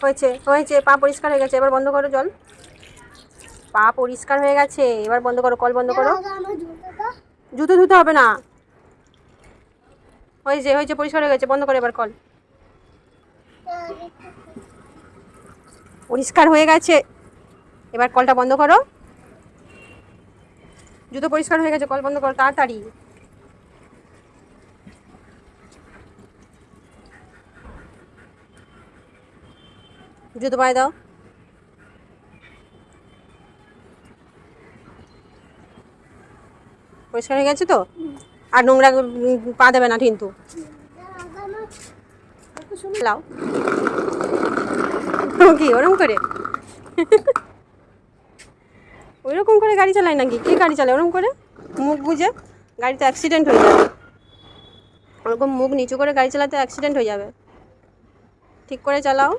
হয়েছে হয়েছে, পা পরিষ্কার হয়ে গেছে, এবার বন্ধ করো জল। পা পরিষ্কার হয়ে গেছে, এবার বন্ধ করো, কল বন্ধ করো। জুতো ধুতে হবে না। হয়েছে হয়েছে, পরিষ্কার হয়ে গেছে, বন্ধ করো এবার কল। পরিষ্কার হয়ে গেছে, এবার কলটা বন্ধ করো। জুতো পরিষ্কার হয়ে গেছে, কল বন্ধ করো, তাড়াতাড়ি। জুতো পায়ে দাও। পরিষ্কার হয়ে গেছে তো? আর নোংরা পা দেবে না কিন্তু লাও। কি ওরকম করে? ওইরকম করে গাড়ি চালায় নাকি? কে গাড়ি চালায় ওরকম করে? মুখ বুঝে গাড়িতে অ্যাক্সিডেন্ট হয়ে যাবে। ওরকম মুখ নিচু করে গাড়ি চালাতে অ্যাক্সিডেন্ট হয়ে যাবে। ঠিক করে চালাও।